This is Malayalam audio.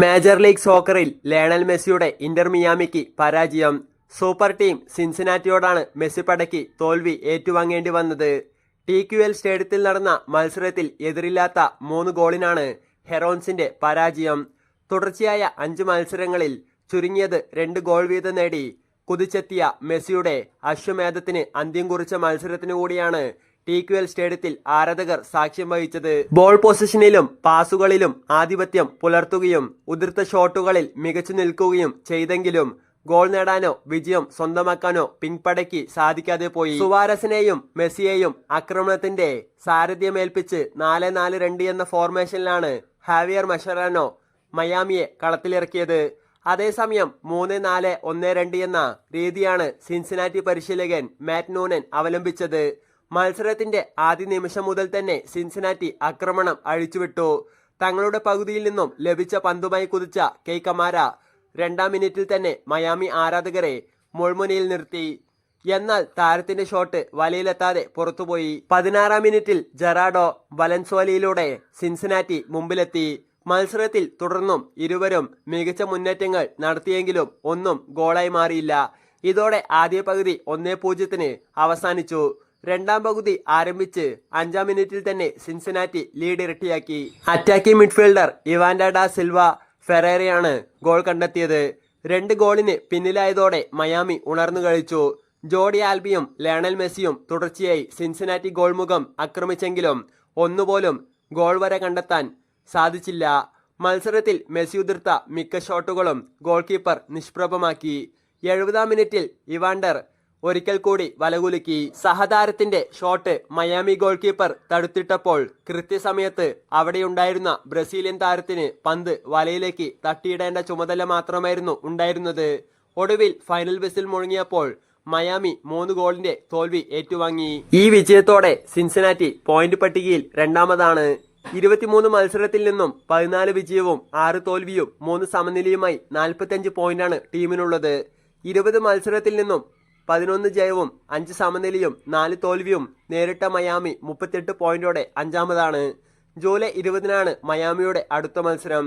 മേജർ ലീഗ് സോക്കറിൽ ലയണൽ മെസ്സിയുടെ ഇന്റർ മിയാമിക്ക് പരാജയം. സൂപ്പർ ടീം സിൻസിനാറ്റിയോടാണ് മെസ്സി പടക്കി തോൽവി ഏറ്റുവാങ്ങേണ്ടി വന്നത്. ടി ക്യു എൽ സ്റ്റേഡിയത്തിൽ നടന്ന മത്സരത്തിൽ എതിരില്ലാത്ത മൂന്ന് ഗോളിനാണ് ഹെറോൺസിന്റെ പരാജയം. തുടർച്ചയായ അഞ്ച് മത്സരങ്ങളിൽ ചുരുങ്ങിയത് രണ്ട് ഗോൾ വീതം നേടി. കുതിച്ചെത്തിയ മെസ്സിയുടെ അശ്വമേധത്തിന് അന്ത്യം കുറിച്ച മത്സരത്തിനു കൂടിയാണ് ടി ക്യു എൽ സ്റ്റേഡിയത്തിൽ ആരാധകർ സാക്ഷ്യം വഹിച്ചത്. ബോൾ പൊസിഷനിലും പാസുകളിലും ആധിപത്യം പുലർത്തുകയും ഉതിർത്ത ഷോട്ടുകളിൽ മികച്ചു നിൽക്കുകയും ചെയ്തെങ്കിലും ഗോൾ നേടാനോ വിജയം സ്വന്തമാക്കാനോ പിൻപടയ്ക്ക് സാധിക്കാതെ പോയി. സുവാരസിനെയും മെസ്സിയെയും ആക്രമണത്തിന്റെ സാരഥ്യമേൽപ്പിച്ച് നാല് നാല് രണ്ട് എന്ന ഫോർമേഷനിലാണ് ഹാവിയർ മഷറാനോ മയാമിയെ കളത്തിലിറക്കിയത്. അതേസമയം മൂന്ന് നാല് ഒന്ന് രണ്ട് എന്ന രീതിയാണ് സിൻസിനാറ്റി പരിശീലകൻ മാറ്റ് നൂനൻ അവലംബിച്ചത്. മത്സരത്തിന്റെ ആദ്യ നിമിഷം മുതൽ തന്നെ സിൻസിനാറ്റി ആക്രമണം അഴിച്ചുവിട്ടു. തങ്ങളുടെ പകുതിയിൽ നിന്നും ലഭിച്ച പന്തുമായി കുതിച്ച കെ കമാര രണ്ടാം മിനിറ്റിൽ തന്നെ മയാമി ആരാധകരെ മുൾമുനയിൽ നിർത്തി. എന്നാൽ താരത്തിന്റെ ഷോട്ട് വലയിലെത്താതെ പുറത്തുപോയി. പതിനാറാം മിനിറ്റിൽ ജെറാഡോ വലൻസോലയിലൂടെ സിൻസിനാറ്റി മുമ്പിലെത്തി. മത്സരത്തിൽ തുടർന്നും ഇരുവരും മികച്ച മുന്നേറ്റങ്ങൾ നടത്തിയെങ്കിലും ഒന്നും ഗോളായി മാറിയില്ല. ഇതോടെ ആദ്യ പകുതി ഒന്നേ പൂജ്യത്തിന് അവസാനിച്ചു. രണ്ടാം പകുതി ആരംഭിച്ച് അഞ്ചാം മിനിറ്റിൽ തന്നെ സിൻസിനാറ്റി ലീഡ് ഇരട്ടിയാക്കി. അറ്റാക്കിംഗ് മിഡ്ഫീൽഡർ ഇവാൻഡ സിൽവ ഫെറേറയാണ് ഗോൾ കണ്ടെത്തിയത്. രണ്ട് ഗോളിന് പിന്നിലായതോടെ മയാമി ഉണർന്നു കളിച്ചു ജോഡി ആൽബിയും ലയണൽ മെസ്സിയും തുടർച്ചയായി സിൻസിനാറ്റി ഗോൾ മുഖം ആക്രമിച്ചെങ്കിലും ഒന്നുപോലും ഗോൾ വരെ കണ്ടെത്താൻ സാധിച്ചില്ല. മത്സരത്തിൽ മെസ്സി ഉതിർത്ത മിക്ക ഷോട്ടുകളും ഗോൾ കീപ്പർ നിഷ്പ്രഭമാക്കി. എഴുപതാം മിനിറ്റിൽ ഇവാണ്ടർ ഒരിക്കൽ കൂടി വലകുലുക്കി. സഹതാരത്തിന്റെ ഷോട്ട് മയാമി ഗോൾ കീപ്പർ തടുത്തിട്ടപ്പോൾ കൃത്യസമയത്ത് അവിടെയുണ്ടായിരുന്ന ബ്രസീലിയൻ താരത്തിന് പന്ത് വലയിലേക്ക് തട്ടിയിടേണ്ട ചുമതല മാത്രമായിരുന്നു ഉണ്ടായിരുന്നത്. ഒടുവിൽ ഫൈനൽ ബസിൽ മുഴങ്ങിയപ്പോൾ മയാമി മൂന്ന് ഗോളിന്റെ തോൽവി ഏറ്റുവാങ്ങി. ഈ വിജയത്തോടെ സിൻസിനാറ്റി പോയിന്റ് പട്ടികയിൽ രണ്ടാമതാണ്. ഇരുപത്തിമൂന്ന് മത്സരത്തിൽ നിന്നും പതിനാല് വിജയവും ആറ് തോൽവിയും മൂന്ന് സമനിലയുമായി നാൽപ്പത്തിയഞ്ച് പോയിന്റാണ് ടീമിനുള്ളത്. ഇരുപത് മത്സരത്തിൽ നിന്നും പതിനൊന്ന് ജയവും അഞ്ച് സമനിലയും നാല് തോൽവിയും നേരിട്ട മയാമി മുപ്പത്തെട്ട് പോയിന്റോടെ അഞ്ചാമതാണ്. ജൂലൈ ഇരുപതിനാണ് മയാമിയുടെ അടുത്ത മത്സരം.